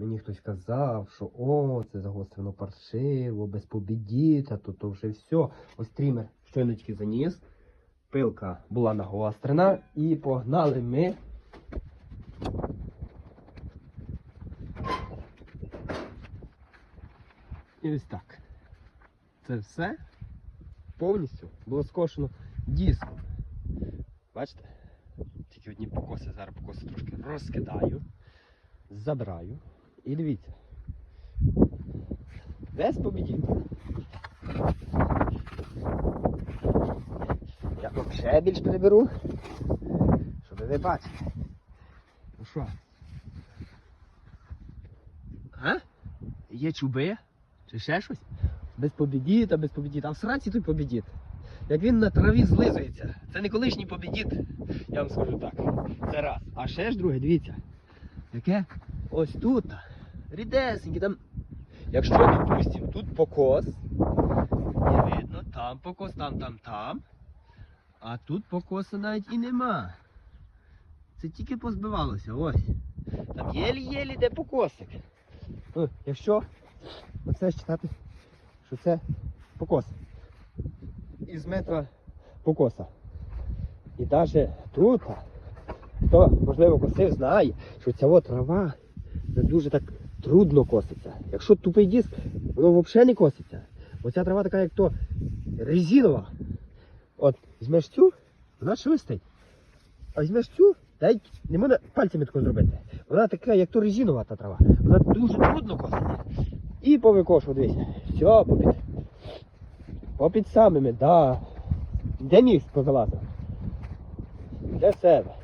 Мені хтось казав, що о, це загострено паршиво, без побідіта, то то вже все. Ось стрімер щойно тільки заніс. Пилка була нагострена і погнали ми. І ось так. Це все повністю було скошено диском. Бачите? Тільки одні покоси, зараз покоси трошки розкидаю, забираю. І дивіться. Без побідів. Я ще більш приберу, щоб ви бачили. Ну що? А? Є чуби? Чи ще щось? Без побідіт, а без побідіт. А в сраці тут побідіт. Як він на траві злизується. Це не колишній побідіт, я вам скажу так. Це раз. А ще ж друге, дивіться. Яке? Ось тут. Рідесеньке там. Якщо, допустимо, тут покос. Не видно, там покос, там, там, там. А тут покоса навіть і нема. Це тільки позбивалося, ось. Там єлі-єлі де покосик. Ну, якщо оце читати, що це покос. Із метра покоса. І навіть тут, хто, можливо, косив, знає, що ця от трава не дуже так трудно коситься. Якщо тупий диск, воно взагалі не коситься. Оця трава така, як то резинова. От, візьмеш цю, вона швистить. А візьмеш цю, дай не можна пальцями тако зробити. Вона така, як то резинова та трава. Вона дуже трудно коситься. І повикошу, дивіться. Все, попід. Попід самими, да. Де міст позалазив? Для себе.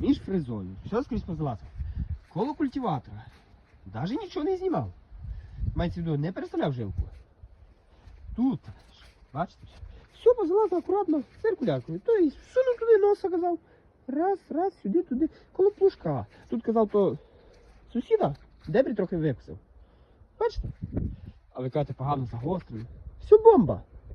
Між фрезою. Все скрізь позалазив. Коло культиватора. Навіть нічого не знімав. Мається виду, не переставляв жилку. Тут. Бачите? Все позалазив акуратно циркуляркою. То і сунув туди носа казав. Раз, раз, сюди, туди. Коло пушка. Тут казав, то сусіда дебрі трохи викосив. Бачите? А ви кажете, погано загострено. Все бомба.